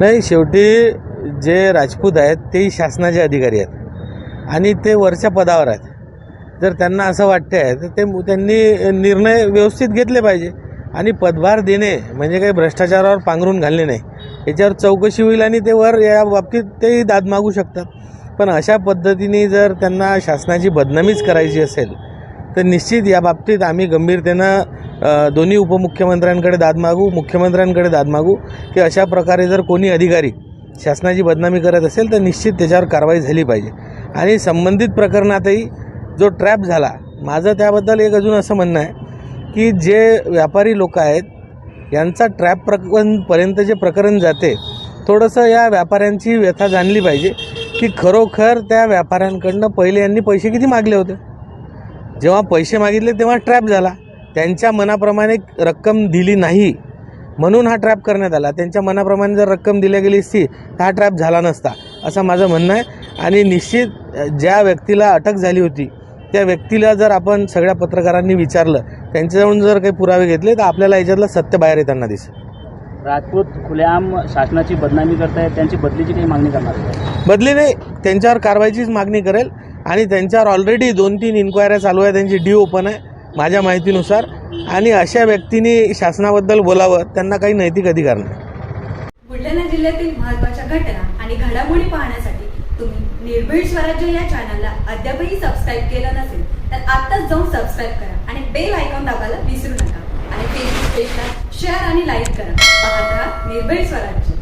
नाही शेवटी जे राजपूत आहेत तेही शासनाचे अधिकारी आहेत. आणि ते वरच्या पदावर आहेत. जर त्यांना असं वाटते आहे तर ते त्यांनी निर्णय व्यवस्थित घेतले पाहिजे. आणि पदभार देणे म्हणजे काही भ्रष्टाचारावर पांघरून घालणे नाही. याच्यावर चौकशी होईल आणि ते वर या बाबतीत तेही दाद मागू शकतात. पण अशा पद्धतीने जर त्यांना शासनाची बदनामीच करायची असेल तर निश्चित या बाबतीत आम्ही गंभीरतेनं दोन्ही उपमुख्यमंत्र्यांकडे दाद मागू मुख्यमंत्र्यांकडे दाद मागू की अशा प्रकारे जर कोणी अधिकारी शासनाची बदनामी करत असेल तर निश्चित त्याच्यावर कारवाई झाली पाहिजे. आणि संबंधित प्रकरणातही जो ट्रॅप झाला माझं त्याबद्दल एक अजून असं म्हणणं आहे की जे व्यापारी लोक आहेत यांचा ट्रॅप प्रकरणपर्यंत जे प्रकरण जाते थोडंसं या व्यापाऱ्यांची व्यथा जाणली पाहिजे की खरोखर त्या व्यापाऱ्यांकडनं पहिले यांनी पैसे किती मागले होते? जेव्हा पैसे मागितले तेव्हा ट्रॅप झाला. त्यांच्या मनाप्रमाणे रक्कम दिली नाही म्हणून हा ट्रॅप करण्यात आला. त्यांच्या मनाप्रमाणे जर रक्कम दिल्या गेली असती तर हा ट्रॅप झाला नसता असं माझं म्हणणं आहे. आणि निश्चित ज्या व्यक्तीला अटक झाली होती त्या व्यक्तीला जर आपण सगळ्या पत्रकारांनी विचारलं त्यांच्याजवळून जर काही पुरावे घेतले तर आपल्याला याच्यातलं सत्य बाहेर येताना दिसेल. राजपूत खुलेआम शासनाची बदनामी करतायत त्यांची बदलीची काही मागणी करणार बदली नाही त्यांच्यावर कारवाईचीच मागणी करेल. आणि त्यांच्यावर ऑलरेडी दोन तीन इन्क्वायऱ्या चालू आहे त्यांची डी ओपन आहे. माझ्या माहितीनुसार आणि अशा व्यक्तींनी शासनाबद्दल बोलावं त्यांना काही नैतिक अधिकार नाही. बुलढाणा जिल्ह्यातील महत्त्वाच्या घटना आणि घडामोडी पाहण्यासाठी तुम्ही निर्भीड स्वराज्य या चॅनलला अद्यापही सबस्क्राईब केलं नसेल तर आत्ताच जाऊन सबस्क्राईब करा आणि बेल आयकॉन दाबायला विसरू नका. आणि फेसबुक पेजला शेअर आणि लाईक करा. पाहत राहा निर्भीड स्वराज्य.